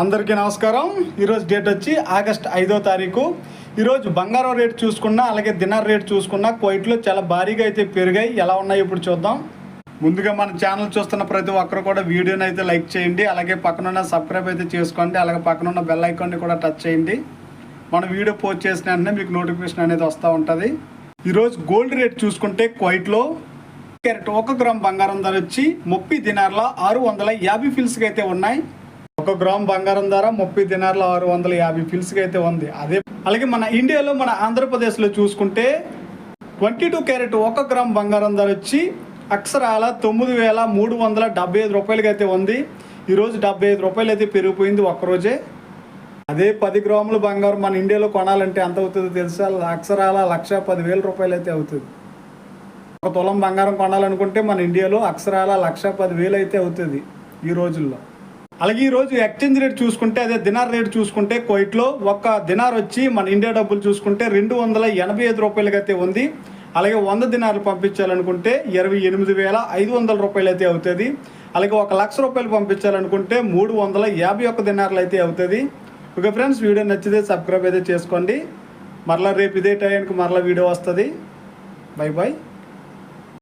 అందరికీ నమస్కారం. ఈరోజు డేట్ వచ్చి ఆగస్ట్ ఐదో తారీఖు. ఈరోజు బంగారం రేట్ చూసుకున్నా అలాగే దినార్ రేట్ చూసుకున్నా కోయిట్లో చాలా భారీగా అయితే పెరిగాయి. ఎలా ఉన్నాయి ఇప్పుడు చూద్దాం. ముందుగా మన ఛానల్ చూస్తున్న ప్రతి ఒక్కరు కూడా వీడియోని అయితే లైక్ చేయండి. అలాగే పక్కనున్న సబ్స్క్రైబ్ అయితే చేసుకోండి. అలాగే పక్కనున్న బెల్ ఐకాన్ని కూడా టచ్ చేయండి. మన వీడియో పోస్ట్ చేసిన వెంటనే మీకు నోటిఫికేషన్ అనేది వస్తూ ఉంటుంది. ఈరోజు గోల్డ్ రేట్ చూసుకుంటే క్వైట్లో క్యారెట్ ఒక గ్రామ్ బంగారం ధర వచ్చి ముప్పై దినార్ల ఆరు వందల యాభై ఫిల్స్కి అయితే ఉన్నాయి. ఒక గ్రామ్ బంగారం ధర ముప్పై దినార్ల ఆరు వందల యాభై ఫిల్స్కి అయితే ఉంది. అదే అలాగే మన ఇండియాలో మన ఆంధ్రప్రదేశ్లో చూసుకుంటే ట్వంటీ టూ క్యారెట్ ఒక గ్రామ్ బంగారం ధర వచ్చి అక్షరాల తొమ్మిది వేల మూడు వందల డెబ్బై ఐదు రూపాయలకి అయితే ఉంది. ఈరోజు డెబ్బై ఐదు రూపాయలు అయితే పెరిగిపోయింది ఒక్కరోజే అదే పది గ్రాములు బంగారం మన ఇండియాలో కొనాలంటే ఎంత అవుతుందో తెలుసా? అక్షరాల లక్ష పదివేల రూపాయలు అయితే అవుతుంది. ఒక తులం బంగారం కొనాలనుకుంటే మన ఇండియాలో అక్షరాల లక్ష పదివేలు అయితే అవుతుంది ఈ రోజుల్లో. అలాగే ఈ రోజు ఎక్స్చేంజ్ రేట్ చూసుకుంటే అదే దినార్ రేట్ చూసుకుంటే కోయిట్లో ఒక్క దినార్ వచ్చి మన ఇండియా డబ్బులు చూసుకుంటే రెండు వందల ఎనభై ఐదు రూపాయలకి అయితే ఉంది. అలాగే వంద దినార్లు పంపించాలనుకుంటే ఇరవై ఎనిమిది వేల ఐదు వందల రూపాయలు అయితే అవుతుంది. అలాగే ఒక లక్ష రూపాయలు పంపించాలనుకుంటే మూడు వందల యాభై ఒక్క దినార్లు అయితే అవుతుంది. ఓకే ఫ్రెండ్స్ వీడియో నచ్చితే సబ్స్క్రైబ్ అయితే చేసుకోండి. మరలా రేపు ఇదే టైంకి మరలా వీడియో వస్తుంది. Bye bye